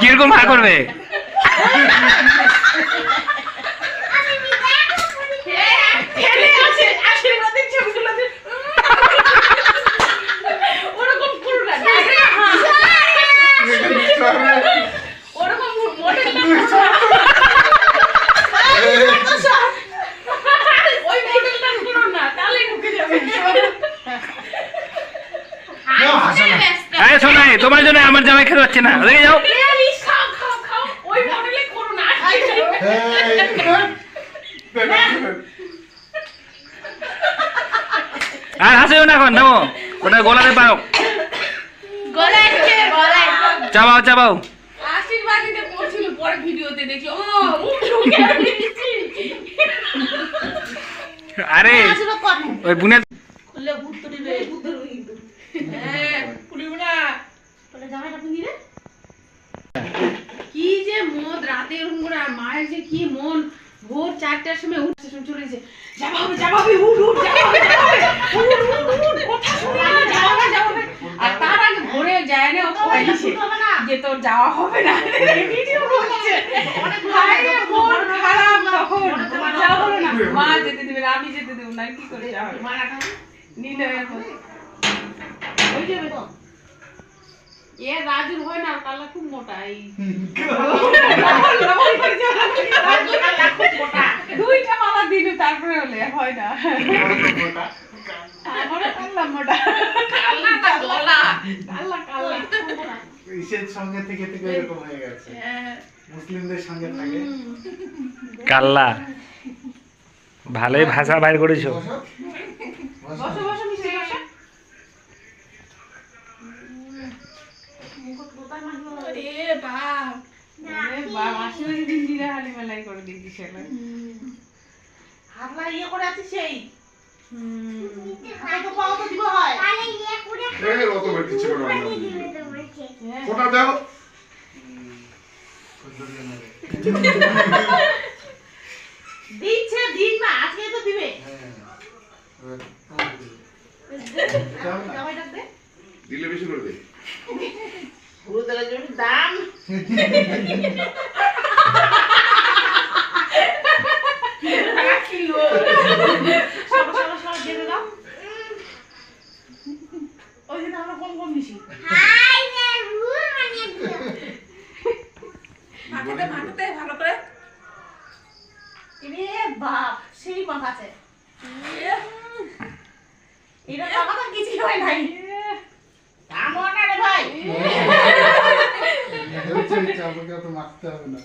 কীরকম হা করবে? তোমার জন্য আমার জামাই খেতে পাচ্ছে না। ওদিকে যাও এই, খাও খাও খাও ওই মডেলে করো না আর হাসিও না এখন নামো। ওটা গোলাতে পাও চাবাও চাবাও। আরে ওই দিবে হ্যাঁ কি যে মদ রাতে এরকম করে মায়ের যে কি মন ভোর চারটার সময় উঠছে শুনে চলেছে যাবা হবে যাবা হবে উঠ উঠ যাবা হবে যাবা হবে উঠ উঠ উঠ কথা শুনে না যাবা হবে যাবা হবে। আর তার আগে ভোরে যায় না ও কয় দিছে যে তোর যাওয়া হবে না। ভিডিও করছে। রে, মন খারাপ তখন। যাওয়া হলো না। মা যেতে দিবে না আমি যেতে দেবো। না কি করে যাওয়া হবে? নিলে এখন। ওই যাবে তো এ রাজুর হয় না কালা খুব মোটা এই দুইটা মালা দিলে তারপরে হলে হয় না। আমার কাল্লা মোটা। কাল্লা কাল্লা কাল্লা। ইসের সঙ্গে থেকে থেকে এরকম হয়ে গেছে। হ্যাঁ। মুসলিমদের সঙ্গে থাকে। কাল্লা ভালোই ভাষা বাইর করেছ। বসো। বসো। আরে বাপ আরে বাপ আসলে দিন দিলে হালি মেলাই করে দিয়েছি সেটা হাতলা ইয়ে করে আছিস সেই। দিব হয়। ওটা দাও দিচ্ছে দিন না আজকে তো দিবে। হ্যাঁ। দিলে বেশি করে দে পুরো তেলের জন্য দাম সব সব সব দিয়ে দাও ওই জন্য আমরা কম কম নিছি মাথাতে মাথাতে ভালো করে রে বাপ সেই মাথাতে এটা মাথা কিছু হয় নাই কামড় না রে ভাই হচ্ছে, চাপাকে অত মারতে হবে না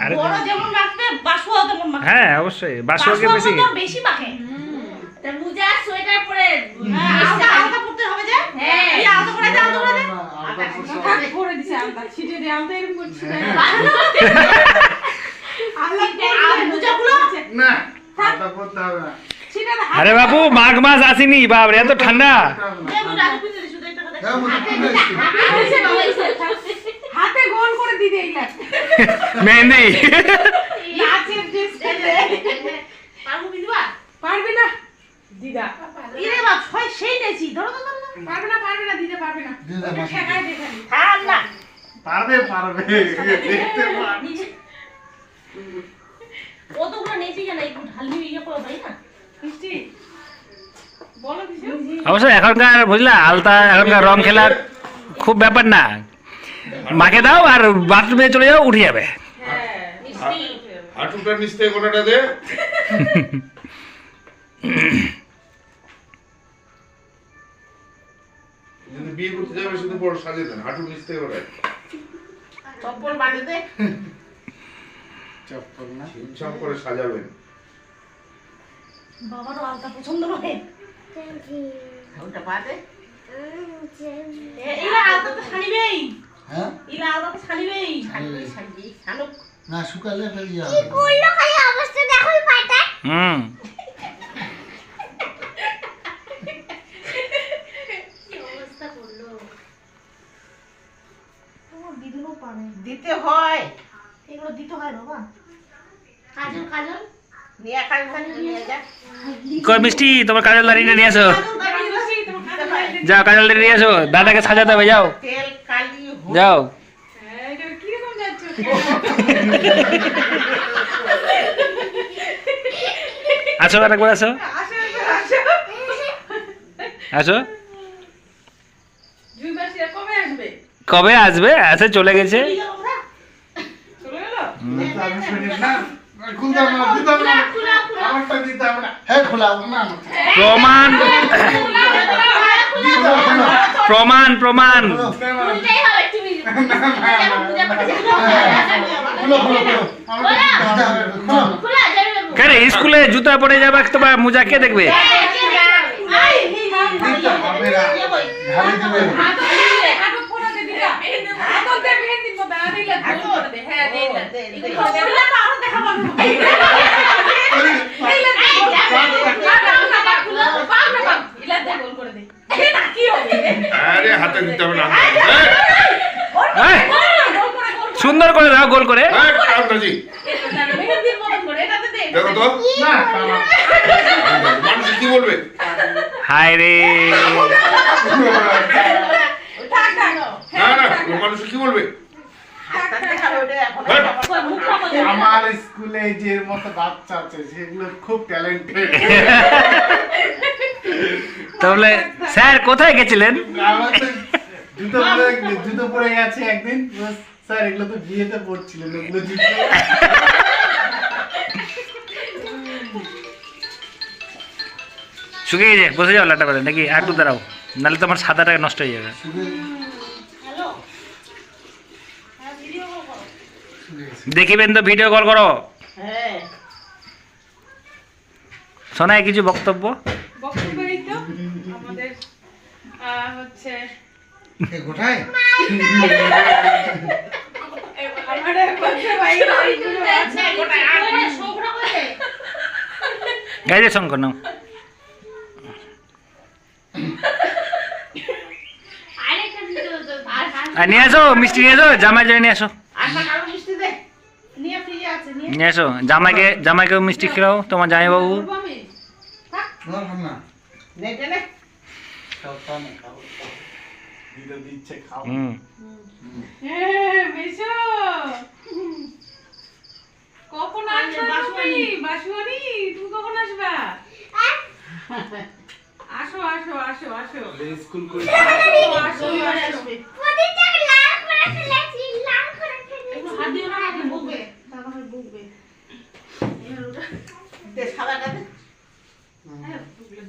আরে বড় যেমন মাখতে বাসুয়া তেমন মাখতে হ্যাঁ অবশ্যই। বাসুয়াকে বাসুয়া বেশি বেশি মাখে তা মোজা সোয়েটার পরে হ্যাঁ, আলাদা আলাদা পড়তে হবে যে? হ্যাঁ। এই আলাদা করে দে আলাদা করে দে। আলাদা। হাত ভরে দিছে আলতা ছিটে দিয়ে আলতা এরকম করছে। আল্লাহ আর আলাদা দে। বাবু মাঘ মাস আসেনি বাপরে এত ঠান্ডা। হ্যাঁ। হাতে গোল করে দিদি এইলা মেহেন্দি। নাচের ড্রেস পারব বিদবা পারবে না? দিদা। ইরে বাপ ছয় সেই নেছি। ধরো ধরো ধরো, ধরো। পারবে না পারবে না দিতে পারবে না। ঠেকায় দেখালি থাম না। পারবে পারবে। দেখতে পারবে। কতগুলো নেছি জানা? একটু ঢালি ইয়ে করে তাই না? মিষ্টি অবশ্য এখনকার বুঝলা আলতা এখনকার রং খেলার খুব ব্যাপার না। মাকে দাও আর বাথরুমে চলে যাও উঠে যাবে। হ্যাঁ মিষ্টি হাঁটুটা নিচ থেকে গোটাটা দে। যদি বিয়ে করতে যাবে শুধু বড় সাজিয়ে দেন হাঁটু নিচ থেকে গোটায়। চপ্পল বাড়ি দে। চপ্পল না? ছিমছাম করে সাজাবেন। বাবারও আলতা পছন্দ করে ওটা পাতে আলতা তো ছাড়িবেই। হ্যাঁ? এলা আলতা তো ছাড়িবেই ছাড়িবেই ছাড়ুক। না শুকালে ফেলি হবে। হুম। দিতে হয়। এগুলো দিতে হয় বাবা। কাজল কাজল? নিয়ে কাজল কাজল নিয়ে যা। কই মিষ্টি তোমার কাজল দাঁড়িয়ে নিয়ে আসো। যাও কাজল দাঁড়িয়ে নিয়ে আসো। দাদাকে সাজাতে হবে যাও। তেল কালি যাও। আসো আরেকবার আসো। আসো। কবে আসবে? কবে আসবে আসে চলে গেছে। চলে হ্যাঁ না। প্রমাণ প্রমাণ। প্রমাণ কেন স্কুলে জুতা পরে তো বা মোজা কে দেখবে? দিতে হবে না ঢালি দিবে হাত দিলে হাত ফোড়াতে দিলা হাত দে মেহেন্দি পোতা দিলে গোল করে দে হ্যাঁ দে দে এগুলো করে দে না আরও দেখাবো এইলে ইলা দে গোল করে দে এই না কি হবে আরে হাতে দিতে হবে না এই, সুন্দর করে দাও গোল করে। বলবে? হায় রে। মানুষ কি বলবে? আমার স্কুলে যে মতো বাচ্চা আছে সেগুলো খুব ট্যালেন্টেড তাহলে স্যার কোথায় গেছিলেন? জুতো পরে জুতো পরে গেছে একদিন স্যার এগুলো তো বিয়েতে পড়ছিলেন এগুলো জুতো শুকিয়ে গেছে বসে যাও লাটা করে নাকি আর একটু দাঁড়াও নাহলে তোমার সাদাটা নষ্ট হয়ে যাবে। দেখিবেন তো ভিডিও কল করো। শোনায় কিছু বক্তব্য? বক্তব্য আমাদের হচ্ছে ভাইগুলো আছে গাইজে নাও। নিয়ে আসো মিষ্টি নিয়ে আসো জামাই জন্য নিয়ে আসো। নিয়ে আসো জামাইকে জামাইকেও মিষ্টি খেলাও তোমার জামাইবাবু। না। দিদা দিচ্ছে খাও। কখন আসবে তুমি? বাসুয়ারি তুমি কখন আসবা? আসো আসো আসো আসো। স্কুল করে আসো। আসো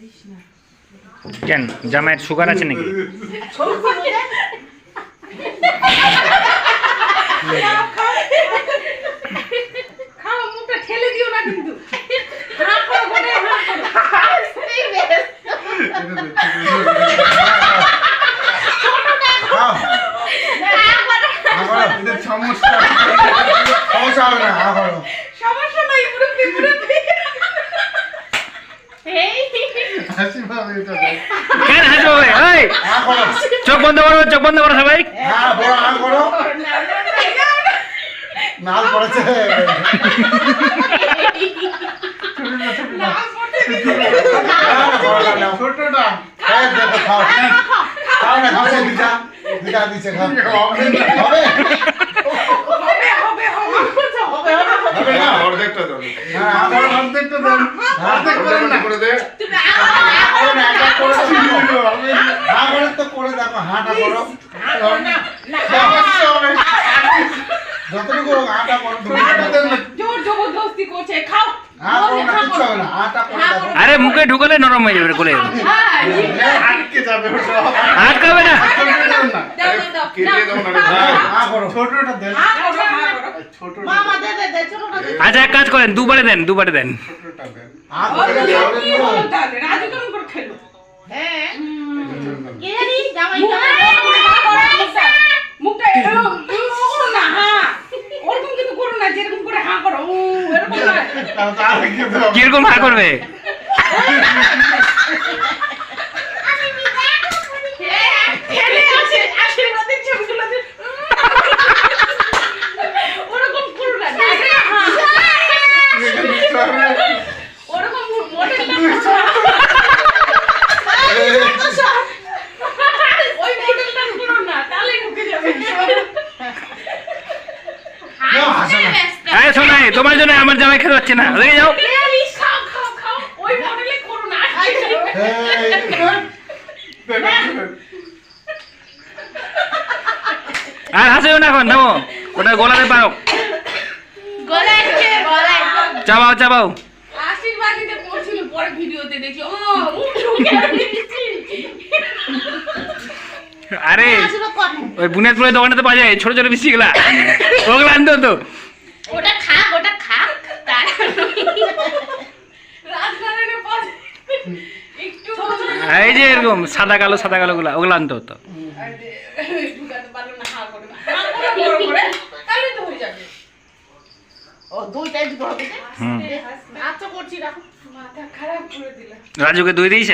দিস না। কেন? জামাইয়ের সুগার আছে নাকি? সমস্যা সমস্যা হবে না আবার সমস্যা নাই মুরব্বি। মুরব্বি হাসি পাবে কেন এই, হ্যাঁ চোখ বন্ধ করো চোখ বন্ধ করো সবাই। হ্যাঁ বড় হ্যাঁ করো নাল পড়েছে। ছোটটা। হ্যাঁ দেখো খাও। খাও না খাও দিদা। দিদা দিচ্ছে খাও। হবে হবে। হবে? হবে হবে না? অর্ধেকটা দাও। হ্যাঁ। আমার অর্ধেকটা দেন অর্ধেক করেন না। করে দে করে না একটা করে দেখো হ্যাঁ করে তো করো যতটুকু করো জোর জবরদস্তি করছে খাও। না না আরে মুখে ঢুকলে নরম হয়ে যাবে কোলে। হ্যাঁ আটকাবে না। না। না। হ্যাঁ হ্যাঁ করো ছোটটা আচ্ছা এক কাজ করেন দুবারে দেন দুবারে দেন। হ্যাঁ। কি হলো তাহলে রাজু কেমন করে খেলো মুখটা এরকম করো না হ্যাঁ। ওরকম কিন্তু করো না যেরকম করে হাঁ করো এরকম না তাও তার আগে দাও কীরকম হা করবে ঠেলে আসে আশীর্বাদের ছবিগুলো যে- ওরকম করো না ওরকম মডেলটা ওই মডেলটা করো না তাহলে ঢুকে যাবে যাও হাসো না আরে শোনাই তোমার জন্য আমার জামাই খেতে পাচ্ছে না ওদিকে যাও এই, খাও, খাও, খাও। ওই মডেলে করো না। এই, আর হাসিও না এখন থামো ওটা গলাতে পাও গলায় ঢুকে, গলায়। চাবাও চাবাও পরে। আরে। ওই বুনিয়াদপুরের দোকানে তো পাওয়া যায় ছোট ছোট বিসিগুলা ওগুলো আনতে হতো ওটা খাক ওটা খাক তার রাজনারায়ণের পথে একটু এই যে এরকম সাদা কালো সাদা কালো গুলা ওগুলো আনতে হতো রাজুকে দুই দিয়েছে?